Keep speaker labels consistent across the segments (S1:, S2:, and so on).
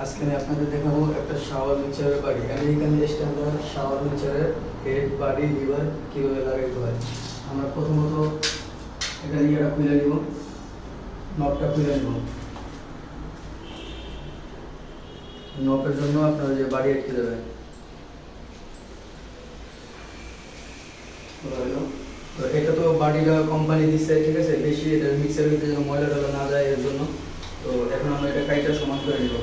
S1: আজকে আমি আপনাদের দেখাবো একটা শাওয়ার মিক্সারের বাড়ি আমেরিকান স্ট্যান্ডার্ড শাওয়ার মিক্সারের হেড বাড়ি লিভার কীভাবে লাগাইতে হয়? আমরা প্রথমত এটা ইয়েটা খুলে নিব। নবটা খুলে নিব। নবের জন্য আপনারা যে বাড়ি আটকে দেবেন। তো এটা তো বাড়িটা কোম্পানি দিচ্ছে ঠিক আছে? বেশি এটা মিক্সার ভিতরে যেন ময়লা টয়লা না যায় এর জন্য। তো এখন আমরা এটা কাইটা সমান করে নিব।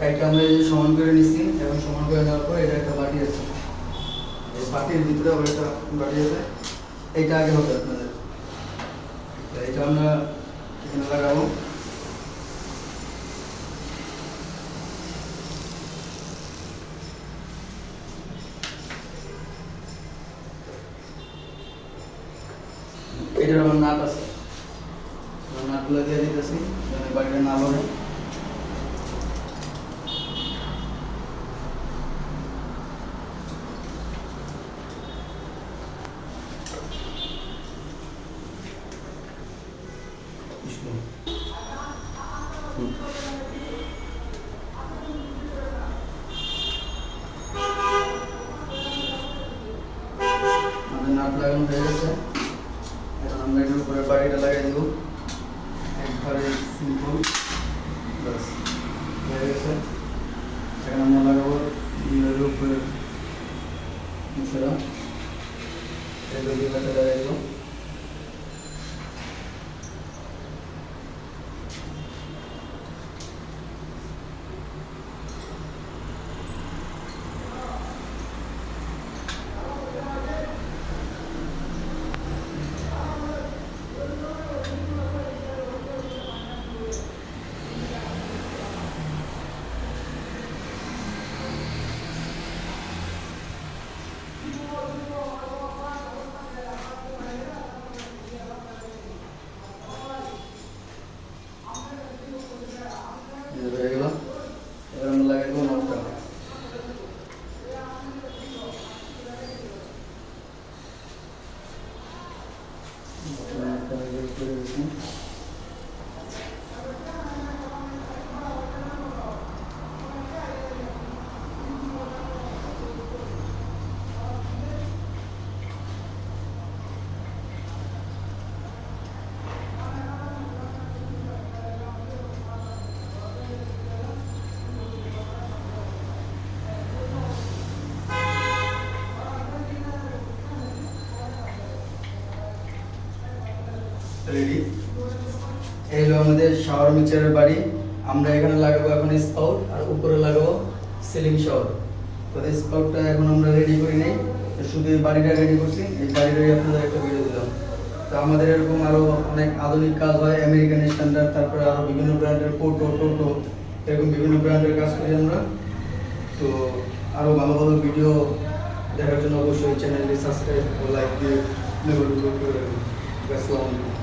S1: কাইটা আমরা যে সমান করে নিচ্ছি এখন সমান করে নেওয়ার পর এটা একটা বাটি আছে। এই বাটির ভিতরে আবার একটা বাটি আছে। এইটা আগে হবে আপনাদের। এটা আমরা এখানে লাগাবো। এটার আমার নাট আছে। নাটগুলো দিয়ে দিতেছি বাড়িটা না লড়ে। নাট লাগানো হয়ে গেছে এখন আমরা এটার উপরে বাড়িটা লাগিয়ে দেবো একবারে সিম্পল বাস হয়ে গেছে এখন আমরা লাগাবো এর উপরে মুছেরা এগুলো দিয়ে রেডি এই হলো আমাদের শাওয়ার মিক্সারের বাড়ি। আমরা এখানে লাগাবো এখন স্পাউট আর উপরে লাগাবো সিলিং শাওয়ার তো স্পাউটটা এখন আমরা রেডি করি নাই। শুধু এই বাড়িটা রেডি করছি। এই বাড়িটাই আপনাদের একটা ভিডিও দিলাম। তো আমাদের এরকম আরও অনেক আধুনিক কাজ হয় আমেরিকান স্ট্যান্ডার্ড তারপরে আরও বিভিন্ন ব্র্যান্ডের পোটো টোটো এরকম বিভিন্ন ব্র্যান্ডের কাজ করি আমরা। তো আরও ভালো ভালো ভিডিও দেখার জন্য অবশ্যই চ্যানেলটি সাবস্ক্রাইব ও লাইক দিয়ে রাখবেন। আসসালামু